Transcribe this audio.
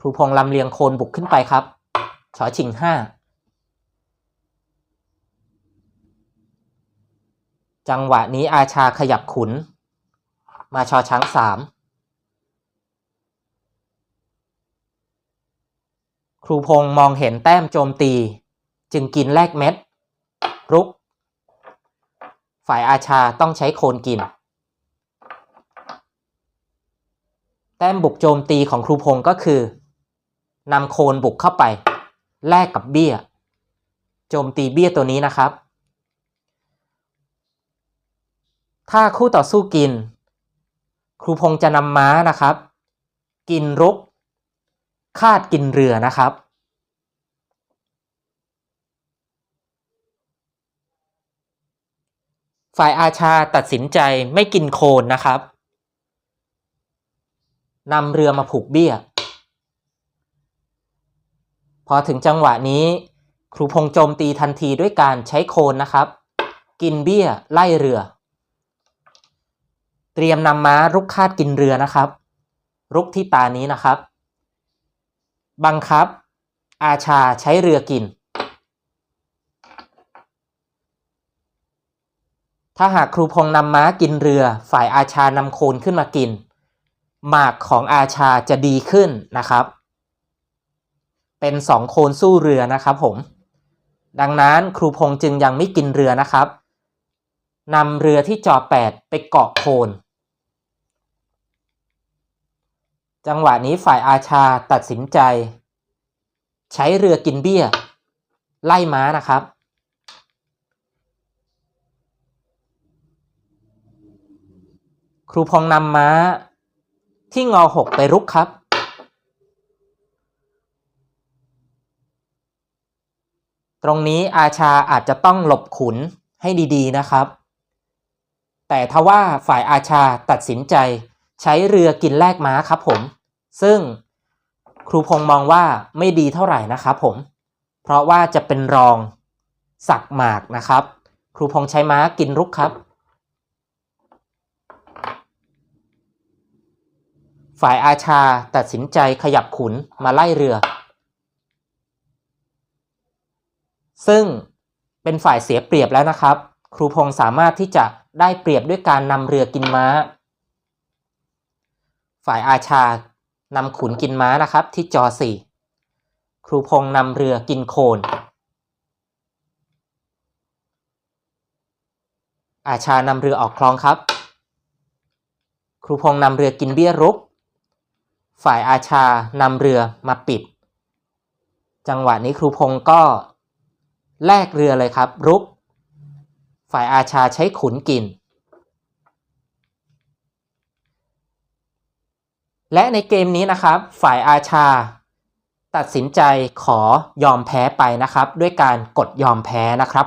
ครูพงษ์ลำเลียงโคนบุกขึ้นไปครับ ชอชิงห้า จังหวะนี้อาชาขยับขุน มาชอช้างสาม ครูพงษ์มองเห็นแต้มโจมตี จึงกินแลกเม็ด รุก ฝ่ายอาชาต้องใช้โคนกินแต้มบุกโจมตีของครูพงก็คือ นำโคนบุกเข้าไป แลกกับเบี้ย โจมตีเบี้ยตัวนี้นะครับ ถ้าคู่ต่อสู้กิน ครูพงจะนำม้านะครับ กินรุก คาดกินเรือนะครับ ฝ่ายอาชาตัดสินใจไม่กินโคนนะครับนำเรือมาผูกเบี้ย พอถึงจังหวะนี้ ครูพงษ์โจมตีทันทีด้วยการใช้โคนนะครับ กินเบี้ยไล่เรือ เตรียมนำม้ารุกคาดกินเรือนะครับ รุกที่ตานี้นะครับ บังคับ อาชาใช้เรือกิน ถ้าหากครูพงษ์นำม้ากินเรือ ฝ่ายอาชานำโคนขึ้นมากิน หมากของอาชาจะดีขึ้นนะครับ เป็นสองโคนสู้เรือนะครับผม ดังนั้นครูพงษ์จึงยังไม่กินเรือนะครับนำเรือที่จอแปดไปเกาะโคน จังหวะนี้ฝ่ายอาชาตัดสินใจ ใช้เรือกินเบี้ย ไล่ม้านะครับครูพงษ์นำม้าที่งอหกไปรุกครับ ตรงนี้อาชาอาจจะต้องหลบขุนให้ดีๆนะครับ แต่ทว่าฝ่ายอาชาตัดสินใจใช้เรือกินแลกม้าครับผม ซึ่งครูพงษ์มองว่าไม่ดีเท่าไหร่นะครับผม เพราะว่าจะเป็นรองสักหมากนะครับ ครูพงษ์ใช้ม้ากินรุกครับ ฝ่ายอาชาตัดสินใจขยับขุนมาไล่เรือ ซึ่งเป็นฝ่ายเสียเปรียบแล้วนะครับ ครูพงษ์สามารถที่จะได้เปรียบด้วยการนำเรือกินม้า ฝ่ายอาชานำขุนกินม้านะครับ ที่จอสี่ครูพงษ์นำเรือกินโคน อาชานำเรือออกคลองครับ ครูพงษ์นำเรือกินเบี้ยรุก ฝ่ายอาชานำเรือมาปิด จังหวะนี้ครูพงษ์ก็ แลกเรือเลยครับ รุก ฝ่ายอาชาใช้ขุนกิน และในเกมนี้นะครับ ฝ่ายอาชา ตัดสินใจขอยอมแพ้ไปนะครับ ด้วยการกดยอมแพ้นะครับ